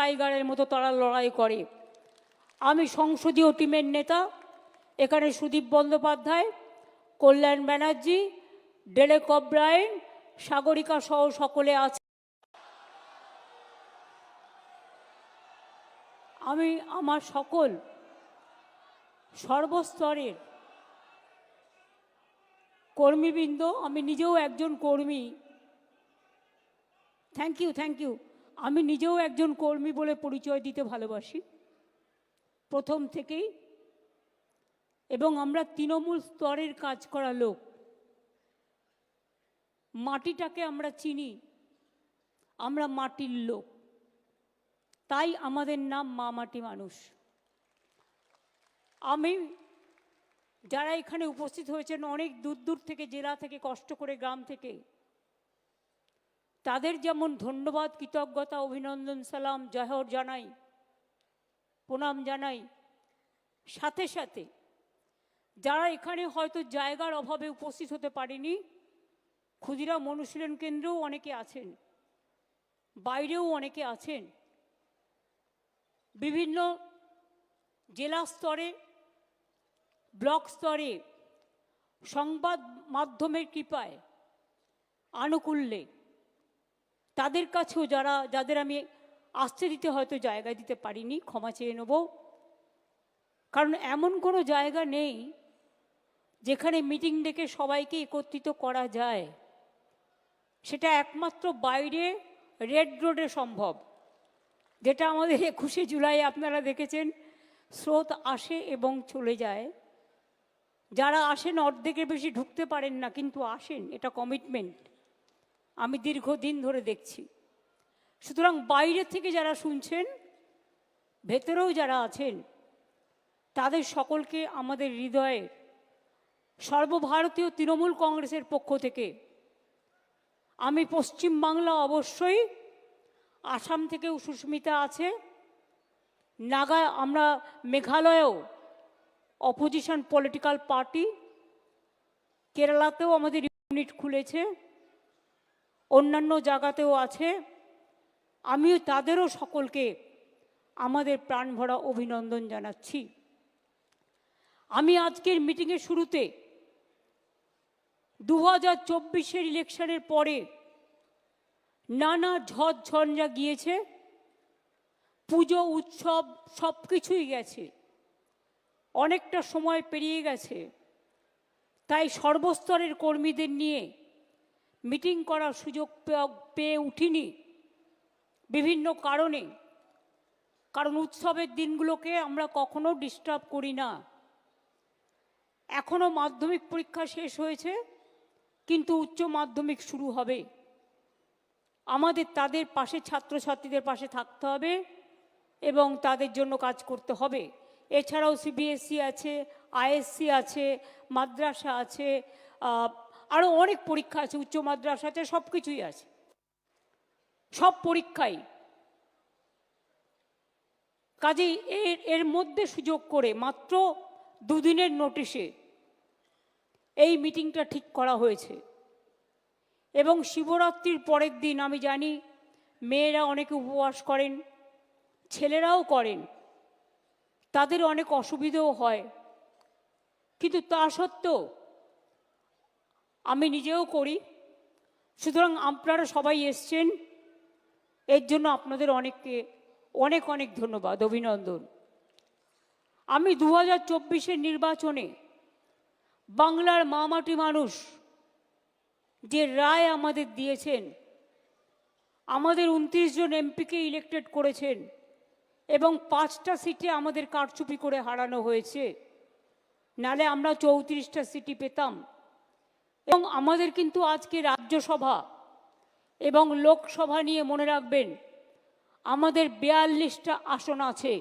টাইগারের মতো তারা লড়াই করে। আমি সংসদীয় টিমের নেতা, এখানে সুদীপ বন্দ্যোপাধ্যায়, কল্যাণ ব্যানার্জি ডেলেক অব্রায়ন সাগরিকা সহ সকলে আছে। আমি, আমার সকল সর্বস্তরের কর্মীবৃন্দ, আমি নিজেও একজন কর্মী। থ্যাংক ইউ থ্যাংক ইউ আমি নিজেও একজন কর্মী বলে পরিচয় দিতে ভালোবাসি। প্রথম থেকেই। এবং আমরা তৃণমূল স্তরের কাজ করা লোক। মাটিটাকে আমরা চিনি। আমরা মাটির লোক। তাই আমাদের নাম মা মাটি মানুষ। আমি যারা এখানে উপস্থিত হয়েছেন অনেক দূর দূর থেকে, জেলা থেকে, কষ্ট করে, গ্রাম থেকে তাদের যেমন ধন্যবাদ, কৃতজ্ঞতা, অভিনন্দন, সালাম, জহর জানাই, প্রণাম জানাই। সাথে সাথে যারা এখানে হয়তো জায়গার অভাবে উপস্থিত হতে পারেনি, ক্ষুদিরাম অনুশীলন কেন্দ্রেও অনেকে আছেন, বাইরেও অনেকে আছেন। বিভিন্ন জেলা স্তরে, ব্লক স্তরে সংবাদ মাধ্যমের কৃপায় আনুকূল্যে তাদের কাছেও যারা, যাদের আমি আসতে দিতে হয়তো জায়গা দিতে পারিনি, ক্ষমা চেয়ে নেব। কারণ এমন কোনো জায়গা নেই যেখানে মিটিং ডেকে সবাইকে একত্রিত করা যায়। সেটা একমাত্র বাইরে রেড রোডে সম্ভব। যেটা আমাদের একুশে জুলাই আপনারা দেখেছেন, স্রোত আসে এবং চলে যায়। যারা আসেন অর্ধেকের বেশি ঢুকতে পারেন না, কিন্তু আসেন, এটা কমিটমেন্ট আমি দীর্ঘদিন ধরে দেখছি। সুতরাং বাইরে থেকে যারা শুনছেন, ভেতরেও যারা আছেন, তাদের সকলকে আমাদের হৃদয়ে সর্বভারতীয় তৃণমূল কংগ্রেসের পক্ষ থেকে আমি পশ্চিম বাংলা অবশ্যই, আসাম থেকেও সুস্মিতা আছে, নাগা, আমরা মেঘালয়েও অপোজিশন পলিটিক্যাল পার্টি কেরালাতেও আমাদের ইউনিট খুলেছে। অন্যান্য জায়গাতেও আছে। আমিও তাদেরও সকলকে আমাদের প্রাণভরা অভিনন্দন জানাচ্ছি। আমি আজকের মিটিংয়ের শুরুতে দু হাজার চব্বিশের ইলেকশনের পরে নানা ঝড়ঝঞ্ঝা গিয়েছে। পুজো, উৎসব সব কিছুই গেছে। অনেকটা সময় পেরিয়ে গেছে। তাই সর্বস্তরের কর্মীদের নিয়ে মিটিং করার সুযোগ পেয়ে উঠিনি বিভিন্ন কারণে। কারণ উৎসবের দিনগুলোকে আমরা কখনো ডিস্টার্ব করি না। এখনও মাধ্যমিক পরীক্ষা শেষ হয়েছে, কিন্তু উচ্চ মাধ্যমিক শুরু হবে। আমাদের, তাদের পাশে, ছাত্রছাত্রীদের পাশে থাকতে হবে এবং তাদের জন্য কাজ করতে হবে। এছাড়াও সিবিএসসি আছে আইএসসি আছে, মাদ্রাসা আছে আরও অনেক পরীক্ষা আছে, উচ্চ মাদ্রাসা আছে সব কিছুই আছে। সব পরীক্ষাই। কাজেই এর এর মধ্যে সুযোগ করে মাত্র দুদিনের নোটিশে এই মিটিংটা ঠিক করা হয়েছে। এবং শিবরাত্রির পরের দিন, আমি জানি, মেয়েরা অনেকে উপবাস করেন, ছেলেরাও করেন। তাদের অনেক অসুবিধেও হয়। কিন্তু তা সত্ত্বেও আমি নিজেও করি। সুতরাং আপনারা সবাই এসছেন। এর জন্য আপনাদের অনেককে অনেক অনেক ধন্যবাদ, অভিনন্দন। আমি দু হাজার নির্বাচনে বাংলার মামাটি মানুষ যে রায় আমাদের দিয়েছেন, আমাদের উনত্রিশ জন এমপিকে ইলেক্টেড করেছেন এবং পাঁচটা সিটে আমাদের কারচুপি করে হারানো হয়েছে, নালে আমরা চৌত্রিশটা সিটি পেতাম। এবং আমাদের কিন্তু আজকে রাজ্যসভা এবং লোকসভা নিয়ে মনে রাখবেন, আমাদের বিয়াল্লিশটা আসন আছে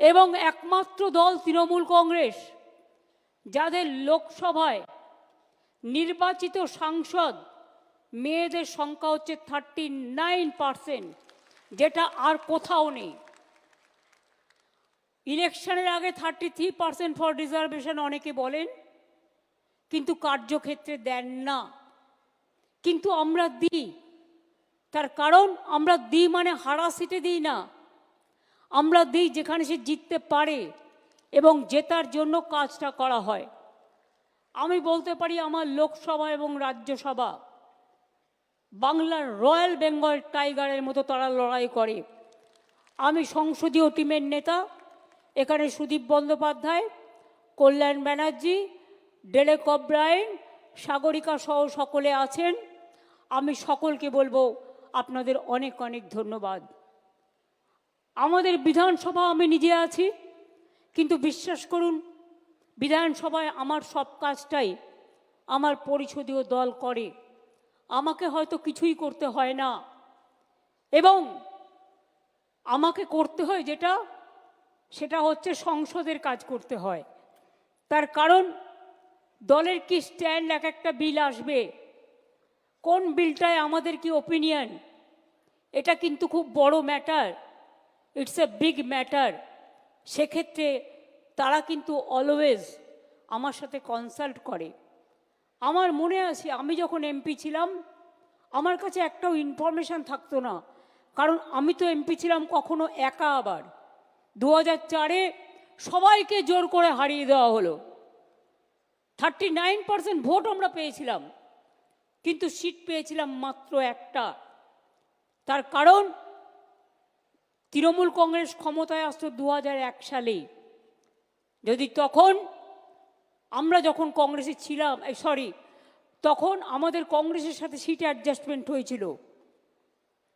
এবং একমাত্র দল তৃণমূল কংগ্রেস, যাদের লোকসভায় নির্বাচিত সাংসদ মেয়েদের সংখ্যা হচ্ছে থার্টি নাইন পারসেন্ট যেটা আর কোথাও নেই। ইলেকশনের আগে thirty three percent for reservation অনেকে বলেন কিন্তু কার্যক্ষেত্রে দেন না। কিন্তু আমরা দিই। তার কারণ, আমরা দিই মানে হারা সিটে দিই না। আমরা দিই যেখানে সে জিততে পারে এবং জেতার জন্য কাজটা করা হয়। আমি বলতে পারি আমার লোকসভা এবং রাজ্যসভা, বাংলার রয়্যাল বেঙ্গল টাইগারের মতো তারা লড়াই করে। আমি সংসদীয় টিমের নেতা, এখানে সুদীপ বন্দ্যোপাধ্যায়, কল্যাণ ব্যানার্জি ডেরেক অব্রায়ন সাগরিকা সহ সকলে আছেন। আমি সকলকে বলব, আপনাদের অনেক অনেক ধন্যবাদ। আমাদের বিধানসভা আমি নিজে আছি, কিন্তু বিশ্বাস করুন, বিধানসভায় আমার সব কাজটাই আমার পরিষদীয় দল করে। আমাকে হয়তো কিছুই করতে হয় না। এবং আমাকে করতে হয় যেটা, সেটা হচ্ছে সংসদের কাজ করতে হয়। তার কারণ দলের কি স্ট্যান্ড এক একটা বিল আসবে? কোন বিলটায় আমাদের কি ওপিনিয়ন এটা কিন্তু খুব বড় matter it's a big matter সেক্ষেত্রে তারা কিন্তু অলওয়েজ আমার সাথে কনসাল্ট করে। আমার মনে আছে, আমি যখন এমপি ছিলাম, আমার কাছে একটাও ইনফরমেশান থাকতো না। কারণ আমি তো এমপি ছিলাম কখনো একা আবার। দু হাজার চারে সবাইকে জোর করে হারিয়ে দেওয়া হলো। থার্টি নাইন পার্সেন্ট ভোট আমরা পেয়েছিলাম, কিন্তু সিট পেয়েছিলাম মাত্র একটা। তার কারণ, তৃণমূল কংগ্রেস ক্ষমতায় আসতো দু এক সালেই যদি তখন আমরা যখন কংগ্রেসে ছিলাম সরি তখন আমাদের কংগ্রেসের সাথে সিট অ্যাডজাস্টমেন্ট হয়েছিল।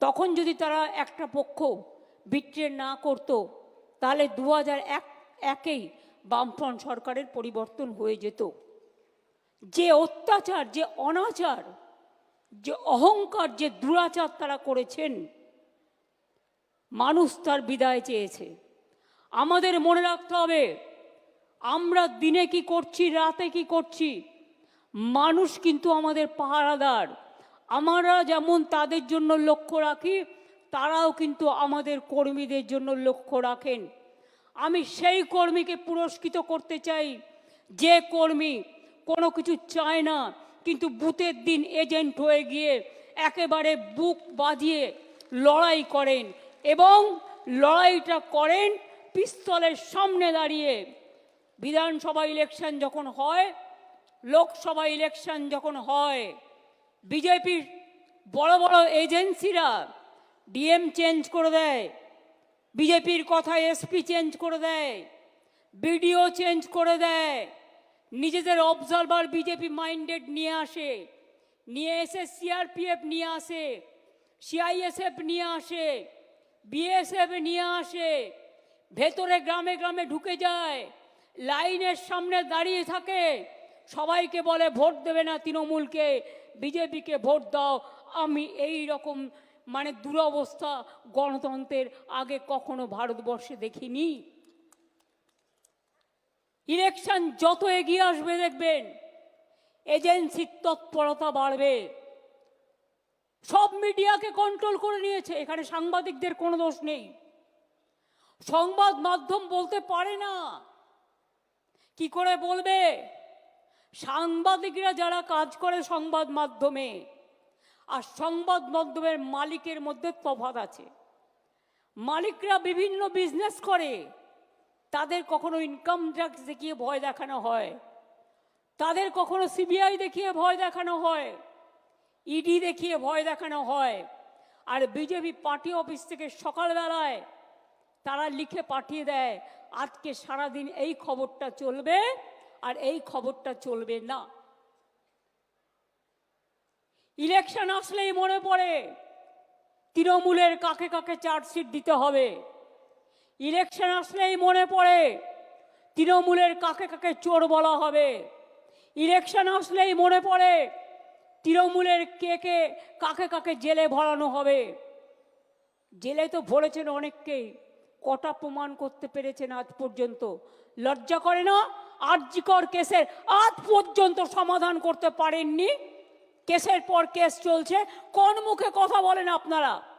তখন যদি তারা একটা পক্ষ বিট্রে না করত, তাহলে দু হাজার এক, একেই বামফ্রন্ট সরকারের পরিবর্তন হয়ে যেত। যে অত্যাচার, যে অনাচার, যে অহংকার, যে দুরাচার তারা করেছেন, মানুষ তার বিদায় চেয়েছে। আমাদের মনে রাখতে হবে, আমরা দিনে কি করছি, রাতে কি করছি, মানুষ কিন্তু আমাদের পাহারাদার। আমরা যেমন তাদের জন্য লক্ষ্য রাখি, তারাও কিন্তু আমাদের কর্মীদের জন্য লক্ষ্য রাখেন। আমি সেই কর্মীকে পুরস্কৃত করতে চাই, যে কর্মী কোনো কিছু চায় না, কিন্তু বুথের দিন এজেন্ট হয়ে গিয়ে একেবারে বুক বাঁধিয়ে লড়াই করেন এবং লড়াইটা করেন পিস্তলের সামনে দাঁড়িয়ে। বিধানসভা ইলেকশন যখন হয়, লোকসভা ইলেকশন যখন হয়, বিজেপির বড় বড় এজেন্সিরা ডিএম চেঞ্জ করে দেয়, বিজেপির কথা এসপি চেঞ্জ করে দেয় বিডিও চেঞ্জ করে দেয়। নিজেদের অবজারভার বিজেপি মাইন্ডেড নিয়ে আসে, নিয়ে এসে সিআরপিএফ নিয়ে আসে সিআইএসএফ নিয়ে আসে বিএসএফ নিয়ে আসে, ভেতরে গ্রামে গ্রামে ঢুকে যায়, লাইনের সামনে দাঁড়িয়ে থাকে, সবাইকে বলে ভোট দেবে না তৃণমূলকে বিজেপিকে ভোট দাও, আমি এই রকম মানে দুরবস্থা গণতন্ত্রের আগে কখনো ভারতবর্ষে দেখিনি। ইলেকশন যত এগিয়ে আসবে দেখবেন এজেন্সির তৎপরতা বাড়বে। সব মিডিয়াকে কন্ট্রোল করে নিয়েছে, এখানে সাংবাদিকদের কোনো দোষ নেই। সংবাদ মাধ্যম বলতে পারে না। কি করে বলবে? সাংবাদিকরা যারা কাজ করে সংবাদ মাধ্যমে, আর সংবাদ মাধ্যমের মালিকের মধ্যে তফাৎ আছে। মালিকরা বিভিন্ন বিজনেস করে। তাদের কখনো ইনকাম ট্যাক্স দেখিয়ে ভয় দেখানো হয়। তাদের কখনো সিবিআই দেখিয়ে ভয় দেখানো হয়। ইডি দেখিয়ে ভয় দেখানো হয়। আর বিজেপি পার্টি অফিস থেকে সকালবেলায় তারা লিখে পাঠিয়ে দেয়, আজকে সারাদিন এই খবরটা চলবে আর এই খবরটা চলবে না। ইলেকশন আসলেই মনে পড়ে। তৃণমূলের কাকে কাকে চার্জশিট দিতে হবে? ইলেকশন আসলেই মনে পড়ে। তৃণমূলের কাকে কাকে চোর বলা হবে? ইলেকশন আসলেই মনে পড়ে। তৃণমূলের কে কে কাকে কাকে জেলে ভরানো হবে? জেলে তো ভরেছেন অনেককেই। কটা প্রমাণ করতে পেরেছেন আজ পর্যন্ত? লজ্জা করে না? আর্যিকর কেসের আজ পর্যন্ত সমাধান করতে পারেননি? কেসের পর কেস চলছে। কোন মুখে কথা বলেন আপনারা?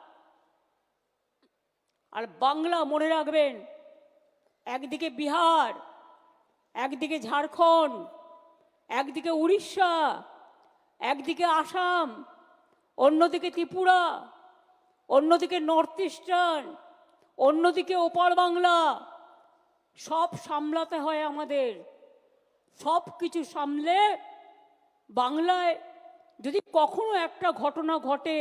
আর বাংলা মনে রাখবেন, একদিকে বিহার, একদিকে ঝাড়খণ্ড, একদিকে উড়িষ্যা, একদিকে আসাম, অন্যদিকে ত্রিপুরা, অন্যদিকে নর্থ ইস্টার্ন, অন্যদিকে ওপার বাংলা, সব সামলাতে হয় আমাদের। সব কিছু সামলে বাংলায় যদি কখনো একটা ঘটনা ঘটে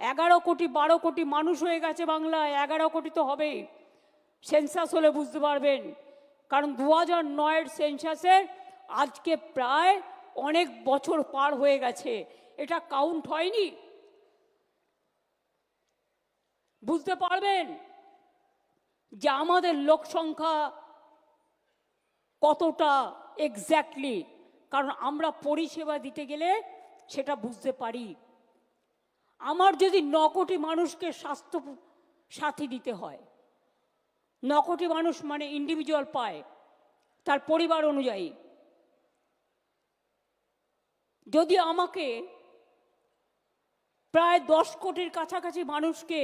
এগারো কোটি, বারো কোটি মানুষ হয়ে গেছে বাংলায়, এগারো কোটি তো হবেই। সেন্সাস হলে বুঝতে পারবেন। কারণ দু হাজার নয়ের সেন্সাসের আজকে প্রায় অনেক বছর পার হয়ে গেছে। এটা কাউন্ট হয়নি। বুঝতে পারবেন? যে আমাদের লোক সংখ্যা কতটা এক্স্যাক্টলি কারণ আমরা পরিষেবা দিতে গেলে সেটা বুঝতে পারি। আমার যদি ন কোটি মানুষকে স্বাস্থ্য সাথী দিতে হয় ন কোটি মানুষ মানে ইন্ডিভিজুয়াল পায়, তার পরিবার অনুযায়ী। যদি আমাকে প্রায় দশ কোটির কাছাকাছি মানুষকে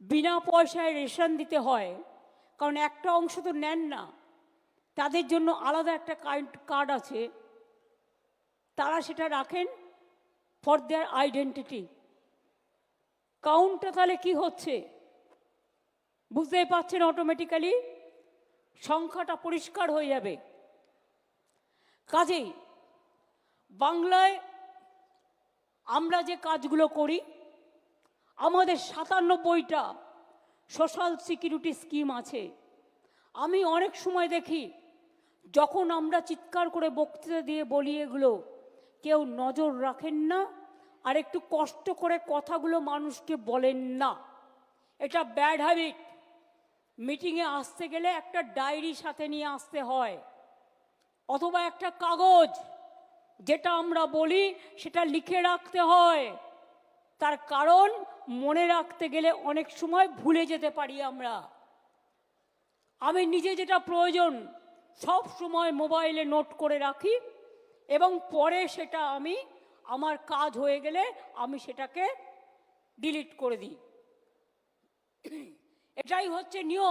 বিনা পয়সায় রেশন দিতে হয়, কারণ একটা অংশ তো নেন না, তাদের জন্য আলাদা একটা কার্ড আছে, তারা সেটা রাখেন ফর দেয়ার আইডেন্টিটি কাউন্টটা তাহলে কি হচ্ছে? বুঝতেই পারছেন অটোমেটিক্যালি সংখ্যাটা পরিষ্কার হয়ে যাবে। কাজেই বাংলায় আমরা যে কাজগুলো করি, আমাদের সাতানব্বইটা সোশ্যাল সিকিউরিটি স্কিম আছে। আমি অনেক সময় দেখি, যখন আমরা চিৎকার করে বক্তৃতা দিয়ে বলি এগুলো কেউ নজর রাখেন না, আর একটু কষ্ট করে কথাগুলো মানুষকে বলেন না। এটা ব্যাড হ্যাবিট মিটিংয়ে আসতে গেলে একটা ডায়েরি সাথে নিয়ে আসতে হয়, অথবা একটা কাগজ, যেটা আমরা বলি, সেটা লিখে রাখতে হয়। তার কারণ, মনে রাখতে গেলে অনেক সময় ভুলে যেতে পারি আমরা। আমি নিজে যেটা প্রয়োজন, সব সময় মোবাইলে নোট করে রাখি এবং পরে সেটা আমি, আমার কাজ হয়ে গেলে আমি সেটাকে ডিলিট করে দিই। এটাই হচ্ছে নিয়ম।